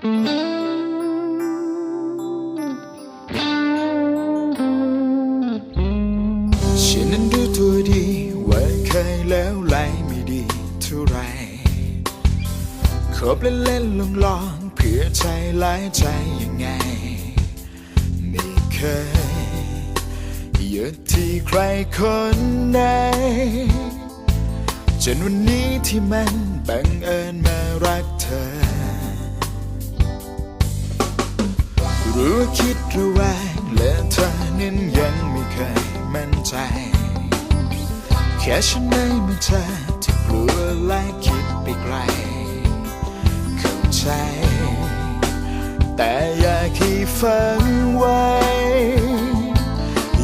ฉันนั้นรู้ตัวดี ว่าเคยแล้วไหลไม่ดีเท่าไรขบเล่นเล่นลองลองๆเพื่อใจหลายใจยังไง ไม่เคยหยุดที่ใครคนไหนจนวันนี้ที่มันบังเอิญมารักเธอ รู้ว่าคิดระแวงและเธอนั้นยังไม่เคยมั่นใจ แค่ฉันไม่มาเธอที่กลัวและคิดไปไกลเข้าใจ แต่อยากให้ฟังไว้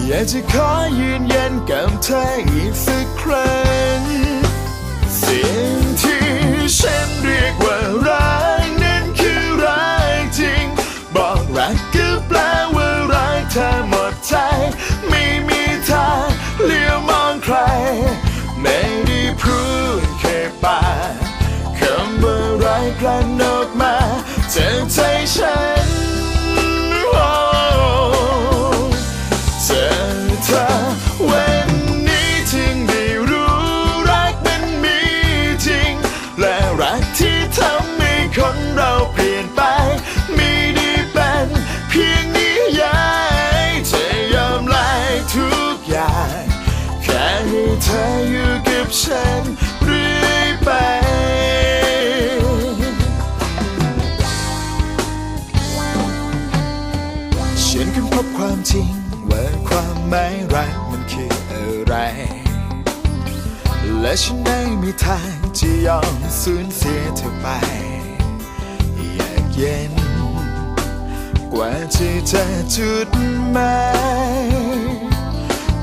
อยากจะขอยืนยันกับเธออีกสักครั้ง กลั่นออกมาจากใจฉันโอ้เจอเธอวันนี้จึงได้รู้รักมันมีจริง และรักที่ทำให้คนเราเปลี่ยนไปไม่ได้เป็นเพียงนิยายจะยอมไล่ทุกอย่าง แค่ให้เธออยู่กับฉัน ริงว่าความหมายรักมันคืออะไร และฉันไม่มีทางจะยอมสูญเสียเธอไป อยากเย็น กว่าที่จะจุดหมาย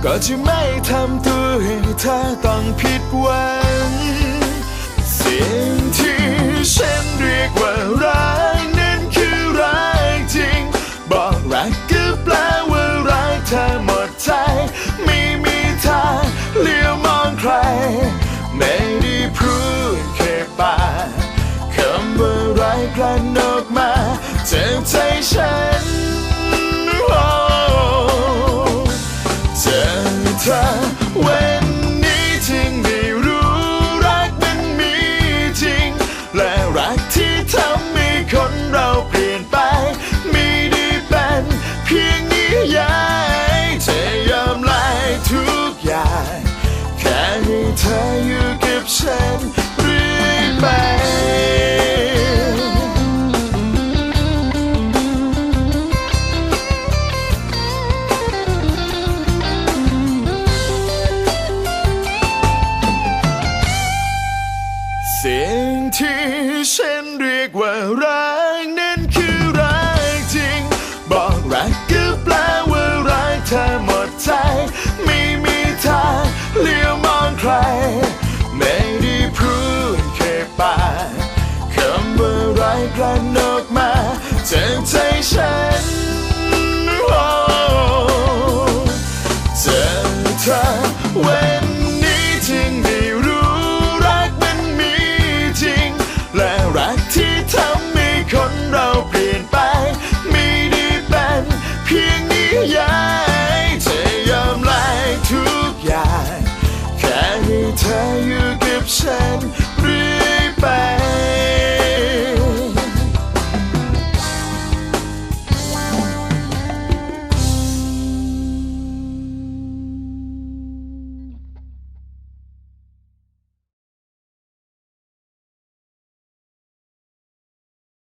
ก็จะไม่ทำตัวให้เธอต้องผิดหวัง สิ่งที่ฉันเรียกว่ารัก สิ่งที่ฉันเรียกว่ารักนั้นคือรักจริง บอกรักก็แปลว่ารักเธอหมดใจ ไม่มีทางเลี้ยวมองใคร ไม่ได้พูดแค่ปากคำว่ารักกลั่นออกมาจากใจฉัน